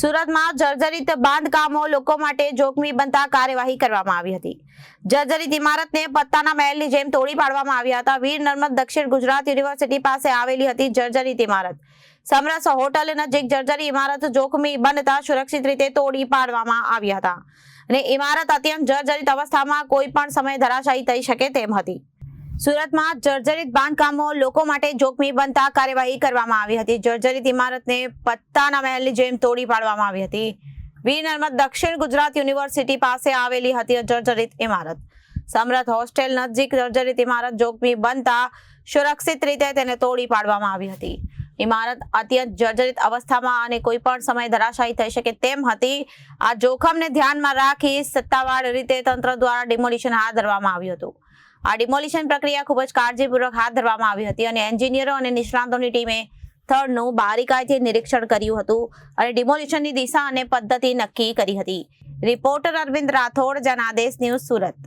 સુરતમાં જર્જરિત બાંધકામો લોકો માટે જોખમી બનતા કાર્યવાહી કરવામાં આવી હતી. જર્જરિત ઇમારતને પત્તાના મહેલની જેમ તોડી પાડવામાં આવ્યા હતા. વીર નર્મદ દક્ષિણ ગુજરાત યુનિવર્સિટી પાસે આવેલી હતી જર્જરિત ઇમારત. સમરસ હોટલ નજીક જર્જરી ઇમારત જોખમી બનતા સુરક્ષિત રીતે તોડી પાડવામાં આવ્યા હતા. અને ઇમારત અત્યંત જર્જરિત અવસ્થામાં કોઈ પણ સમયે ધરાશાયી થઈ શકે તેમ હતી. સુરતમાં જર્જરિત બાંધકામો લોકો માટે જોખમી બનતા કાર્યવાહી કરવામાં આવી હતી. જર્જરિત ઇમારતને પત્તાના મહેલની જેમ તોડી પાડવામાં આવી હતી. વીર નર્મદ દક્ષિણ ગુજરાત યુનિવર્સિટી પાસે આવેલી હતી જર્જરિત ઇમારત. સમરથ હોસ્ટેલ નજીક જર્જરિત ઇમારત જોખમી બનતા સુરક્ષિત રીતે તેને તોડી પાડવામાં આવી હતી. ઇમારત અત્યંત જર્જરિત અવસ્થામાં અને કોઈ પણ સમય ધરાશાયી થઈ શકે તેમ હતી. આ જોખમને ધ્યાનમાં રાખી સત્તાવાર રીતે તંત્ર દ્વારા ડિમોલિશન હાથ ધરવામાં આવ્યું હતું. આ ડિમોલિશન પ્રક્રિયા ખૂબ જ કાળજીપૂર્વક હાથ ધરવામાં આવી હતી અને એન્જિનિયરો અને નિષ્ણાંતોની ટીમે સ્થળનું બારીકાઈથી નિરીક્ષણ કર્યું હતું અને ડિમોલિશનની દિશા અને પદ્ધતિ નક્કી કરી હતી. Reporter Arvind Rathod, Janadesh news Surat.